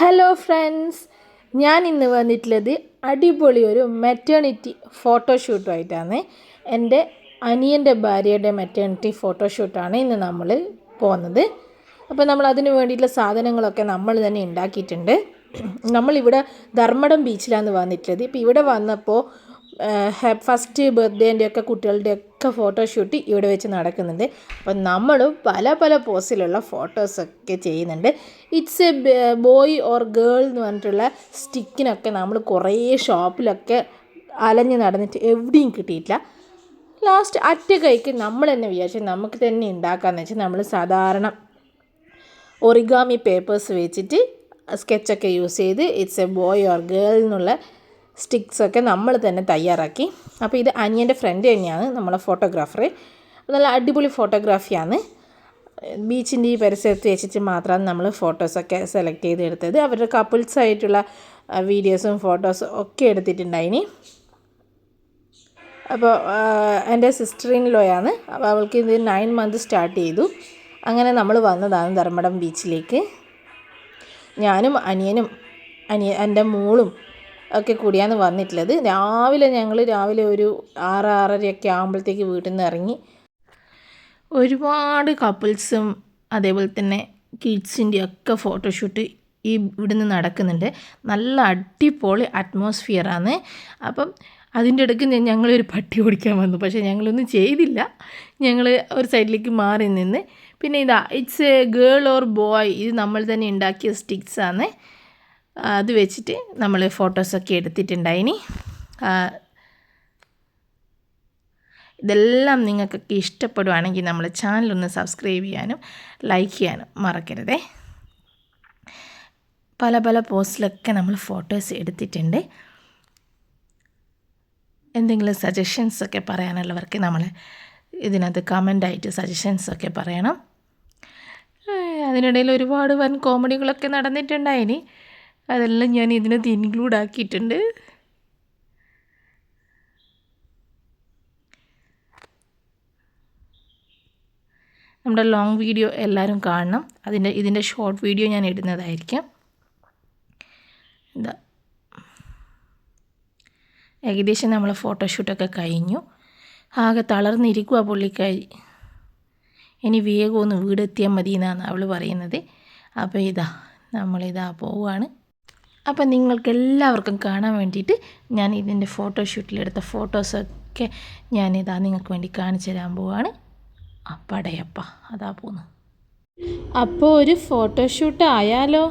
Hello friends ഞാൻ ഇന്ന് വന്നിട്ടുള്ളത് അടിപൊളി ഒരു മെറ്റേണിറ്റി ഫോട്ടോഷൂട്ടുമായിട്ടാണ് എന്റെ അനിയന്റെ ഭാര്യയുടെ മെറ്റേണിറ്റി ഫോട്ടോഷൂട്ടാണ് ഇന്ന് നമ്മൾ പോകുന്നത് അപ്പോൾ നമ്മൾ അതിന് വേണ്ടിയിട്ടുള്ള സാധനങ്ങളൊക്കെ നമ്മൾ തന്നെ ഉണ്ടാക്കിയിട്ടുണ്ട്. നമ്മളിവിടെ ധർമ്മടം ബീച്ചിലാണ് വന്നിട്ടുള്ളത്. ഇപ്പോൾ ഇവിടെ വന്നപ്പോൾ ഫസ്റ്റ് ബർത്ത്ഡേന്റെ ഒക്കെ കുട്ടികളുടെ ഒക്കെ ഫോട്ടോഷൂട്ട് ഇവിടെ വെച്ച് നടക്കുന്നുണ്ട്. അപ്പോൾ നമ്മളും പല പല പോസിലുള്ള ഫോട്ടോസൊക്കെ ചെയ്യുന്നുണ്ട്. It's a boy or girl എന്ന് പറഞ്ഞിട്ടുള്ള സ്റ്റിക്കിനൊക്കെ നമ്മൾ കുറേ ഷോപ്പിലൊക്കെ അലഞ്ഞ് നടന്നിട്ട് എവിടെയും കിട്ടിയിട്ടില്ല. ലാസ്റ്റ് അറ്റ കൈക്ക് നമ്മൾ തന്നെ വിചാരിച്ചു നമുക്ക് തന്നെ ഉണ്ടാക്കാമെന്ന് വെച്ചാൽ നമ്മൾ സാധാരണ ഒറിഗാമി പേപ്പേഴ്സ് വെച്ചിട്ട് സ്കെച്ചൊക്കെ യൂസ് ചെയ്ത് it's a boy or girl എന്നുള്ള സ്റ്റിക്സൊക്കെ നമ്മൾ തന്നെ തയ്യാറാക്കി. അപ്പോൾ ഇത് അനിയന്റെ ഫ്രണ്ട് തന്നെയാണ് നമ്മളെ ഫോട്ടോഗ്രാഫർ നല്ല അടിപൊളി ഫോട്ടോഗ്രാഫിയാണ് ബീച്ചിന്റെ ഈ പരിസരത്ത് വെച്ചിട്ട് മാത്രമാണ് നമ്മൾ ഫോട്ടോസൊക്കെ സെലക്ട് ചെയ്തെടുത്തത്. അവരുടെ കപ്പിൾസ് ആയിട്ടുള്ള വീഡിയോസും ഫോട്ടോസും ഒക്കെ എടുത്തിട്ടുണ്ടായിനി. അപ്പോൾ എന്റെ സിസ്റ്റർ ഇൻ അപ്പോൾ അവൾക്ക് ഇത് നയൻ മന്ത് സ്റ്റാർട്ട് ചെയ്തു. അങ്ങനെ നമ്മൾ വന്നതാണ് ധർമ്മടം ബീച്ചിലേക്ക് ഞാനും അനിയനും അനിയ എന്റെ മോളും ഒക്കെ കൂടിയാണ് വന്നിട്ടുള്ളത്. രാവിലെ ഞങ്ങൾ രാവിലെ ഒരു ആറ് ആറരയൊക്കെ ആകുമ്പോഴത്തേക്ക് വീട്ടിൽ നിന്ന് ഇറങ്ങി. ഒരുപാട് കപ്പിൾസും അതേപോലെ തന്നെ കിഡ്സിന്റെ ഒക്കെ ഫോട്ടോഷൂട്ട് ഈ ഇവിടുന്ന് നടക്കുന്നുണ്ട്. നല്ല അടിപൊളി അറ്റ്മോസ്ഫിയറാണ്. അപ്പം അതിന്റെ ഇടയ്ക്ക് ഞങ്ങളൊരു പട്ടി ഓടിക്കാൻ വന്നു. പക്ഷേ ഞങ്ങളൊന്നും ചെയ്തില്ല. ഞങ്ങൾ ഒരു സൈഡിലേക്ക് മാറി നിന്ന്. പിന്നെ ഇതാ it's a girl or boy. ഇത് നമ്മൾ തന്നെ ഉണ്ടാക്കിയ സ്റ്റിക്സാണ്. അത് വെച്ചിട്ട് നമ്മൾ ഫോട്ടോസൊക്കെ എടുത്തിട്ടുണ്ടായിനി. ഇതെല്ലാം നിങ്ങൾക്കൊക്കെ ഇഷ്ടപ്പെടുവാണെങ്കിൽ നമ്മൾ ചാനലൊന്ന് സബ്സ്ക്രൈബ് ചെയ്യാനും ലൈക്ക് ചെയ്യാനും മറക്കരുതേ. പല പല പോസ്റ്റിലൊക്കെ നമ്മൾ ഫോട്ടോസ് എടുത്തിട്ടുണ്ട്. എന്തെങ്കിലും സജഷൻസൊക്കെ പറയാനുള്ളവർക്ക് നമ്മൾ ഇതിനകത്ത് കമന്റായിട്ട് സജഷൻസൊക്കെ പറയണം. അതിനിടയിൽ ഒരുപാട് വൻ കോമഡികളൊക്കെ നടന്നിട്ടുണ്ടായിനി. അതെല്ലാം ഞാൻ ഇതിനകത്ത് ഇൻക്ലൂഡ് ആക്കിയിട്ടുണ്ട് നമ്മുടെ ലോങ് വീഡിയോ എല്ലാവരും കാണണം. അതിന്റെ ഇതിന്റെ ഷോർട്ട് വീഡിയോ ഞാൻ ഇടുന്നതായിരിക്കും. എന്താ ഏകദേശം നമ്മൾ ഫോട്ടോഷൂട്ടൊക്കെ കഴിഞ്ഞു. ആകെ തളർന്നിരിക്കുക പുള്ളിക്കാരി. ഇനി വേഗം ഒന്ന് വീടെത്തിയാൽ മതി എന്നാണ് അവൾ പറയുന്നത്. അപ്പോൾ ഇതാ നമ്മളിതാ പോവുകയാണ് അപ്പം നിങ്ങൾക്ക് എല്ലാവർക്കും കാണാൻ വേണ്ടിയിട്ട് ഞാൻ ഇതിന്റെ ഫോട്ടോഷൂട്ടിലെടുത്ത ഫോട്ടോസൊക്കെ ഞാനിതാ നിങ്ങൾക്ക് വേണ്ടി കാണിച്ചു തരാൻ പോവാണ്. അപ്പടയപ്പ അതാ പോന്നു. അപ്പോൾ ഒരു ഫോട്ടോഷൂട്ട് ആയാലോ?